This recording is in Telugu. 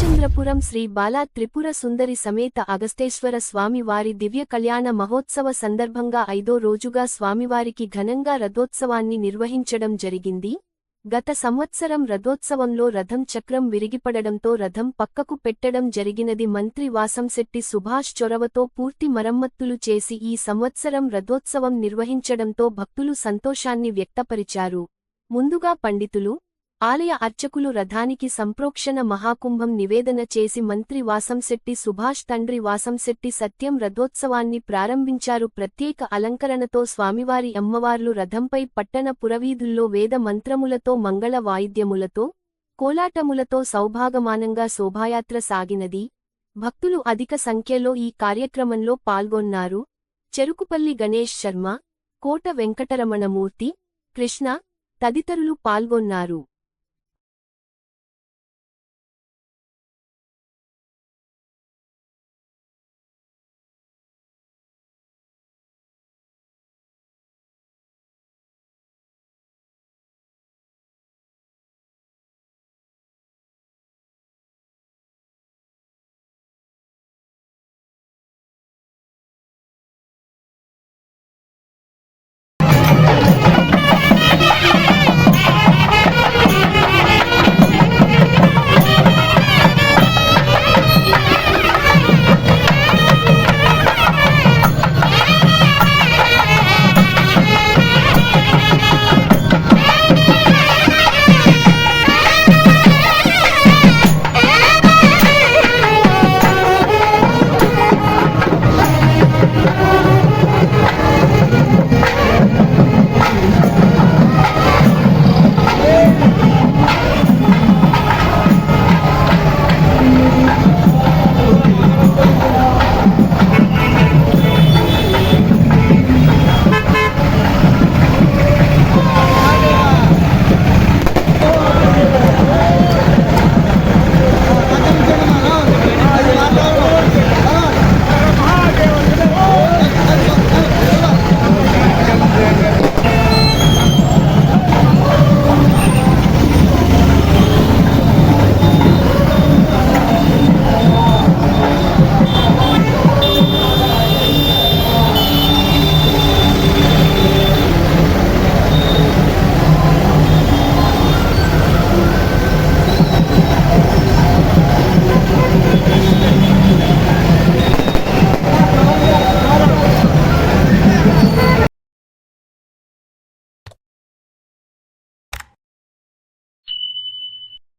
రామచంద్రపురం శ్రీ బాలా త్రిపుర సుందరి సమేత అగస్తేశ్వర స్వామివారి దివ్య కళ్యాణ మహోత్సవ సందర్భంగా ఐదో రోజుగా స్వామివారికి ఘనంగా రథోత్సవాన్ని నిర్వహించడం జరిగింది. గత సంవత్సరం రథోత్సవంలో రథం చక్రం విరిగిపడడంతో రథం పక్కకు పెట్టడం జరిగినది మంత్రి వాసంశెట్టి సుభాష్ చొరవతో పూర్తి మరమ్మత్తులు చేసి ఈ సంవత్సరం రథోత్సవం నిర్వహించడంతో భక్తులు సంతోషాన్ని వ్యక్తపరిచారు. ముందుగా పండితులు ఆలయ అర్చకులు రథానికి సంప్రోక్షణ మహాకుంభం నివేదన చేసి మంత్రి వాసంశెట్టి సుభాష్ తండ్రి వాసంశెట్టి సత్యం రథోత్సవాన్ని ప్రారంభించారు. ప్రత్యేక అలంకరణతో స్వామివారి అమ్మవార్లు రథంపై పట్టణ పురవీధుల్లో వేద మంత్రములతో మంగళ వాయిద్యములతో కోలాటములతో సౌభాగమానంగా శోభాయాత్ర సాగినది. భక్తులు అధిక సంఖ్యలో ఈ కార్యక్రమంలో పాల్గొన్నారు. చెరుకుపల్లి గణేష్ శర్మ కోట వెంకటరమణమూర్తి కృష్ణ తదితరులు పాల్గొన్నారు.